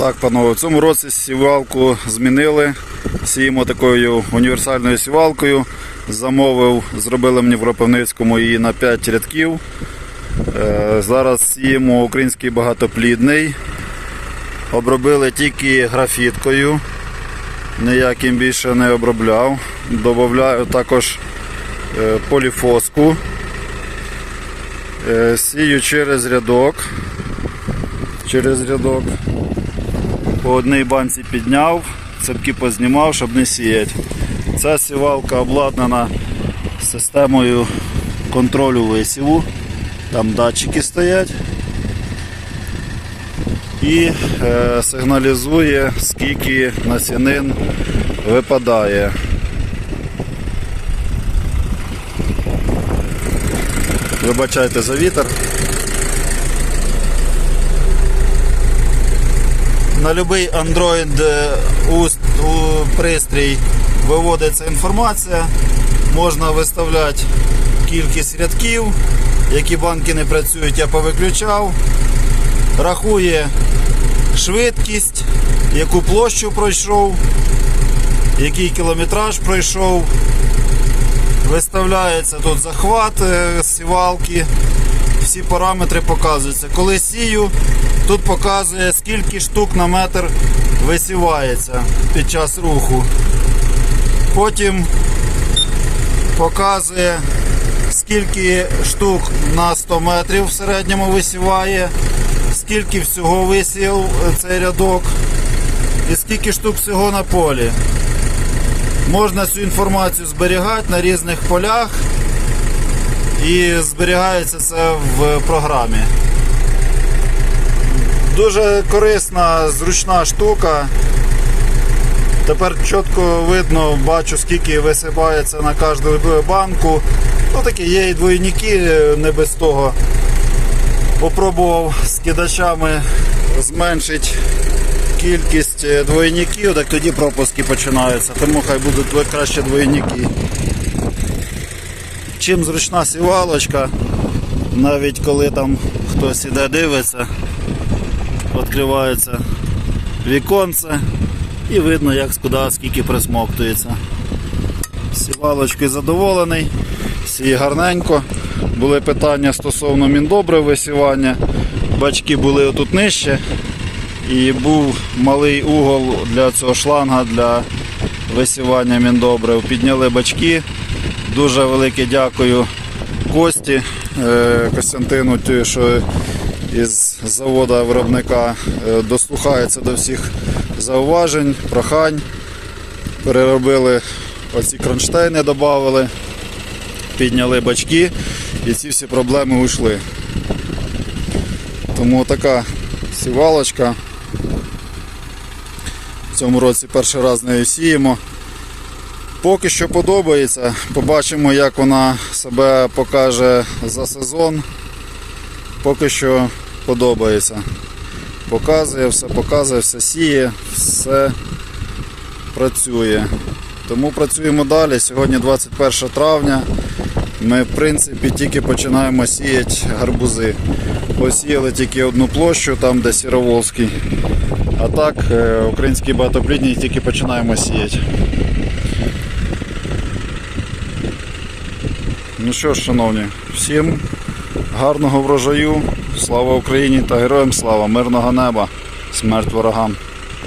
Так, панове, в цьому році сівалку змінили. Сіємо такою універсальною сівалкою. Замовив, зробили мені в Ропивницькому її на 5 рядків. Е, Зараз сіємо український багатоплідний. Обробили тільки графіткою. Ніяким більше не обробляв. Добавляю також е, поліфоску. Е, Сію через рядок. Через рядок. По одній банці підняв, цепки познімав, щоб не сіяти. Ця сівалка обладнана системою контролю висіву. Там датчики стоять. І е, сигналізує, скільки насінин випадає. Вибачайте за вітер. На будь-який Android е, уст- у пристрій виводиться інформація. Можна виставляти кількість рядків, які банки не працюють, я повиключав. Рахує швидкість, яку площу пройшов, який кілометраж пройшов. Виставляється тут захват е, сівалки, всі параметри показуються. Коли сію, тут показує скільки штук на метр висівається під час руху. Потім показує скільки штук на 100 метрів в середньому висіває, скільки всього висів цей рядок і скільки штук всього на полі. Можна цю інформацію зберігати на різних полях і зберігається це в програмі. Дуже корисна, зручна штука. Тепер чітко видно, бачу, скільки висипається на кожну банку. Ну такі є і двойники, не без того. Попробував з кидачами зменшити кількість е, двойників, так тоді пропуски починаються. Тому хай будуть краще двойники. Чим зручна сівалочка, навіть коли там хтось іде дивиться, відкривається віконце і видно, як куди скільки присмоктується. Сівалочкою задоволений, сіє гарненько. Були питання стосовно міндобрив висівання. Бачки були отут нижче. І був малий угол для цього шланга для висівання міндобрив. Підняли бачки. Дуже велике дякую Кості е, Костянтину, що із заводу виробника е, дослухається до всіх зауважень, прохань. Переробили оці кронштейни, додали, підняли бачки і ці всі проблеми уйшли. Тому така сівалочка. В цьому році перший раз нею сіємо. Поки що подобається. Побачимо, як вона себе покаже за сезон. Поки що подобається. Показує, все показує, все сіє, все працює. Тому працюємо далі. Сьогодні 21 травня. Ми, в принципі, тільки починаємо сіяти гарбузи. Посіяли тільки одну площу, там де Сіроволський. А так, е, український багатоплідний тільки починаємо сіяти. Ну що ж, шановні, всім гарного врожаю, слава Україні та героям слава, мирного неба, смерть ворогам.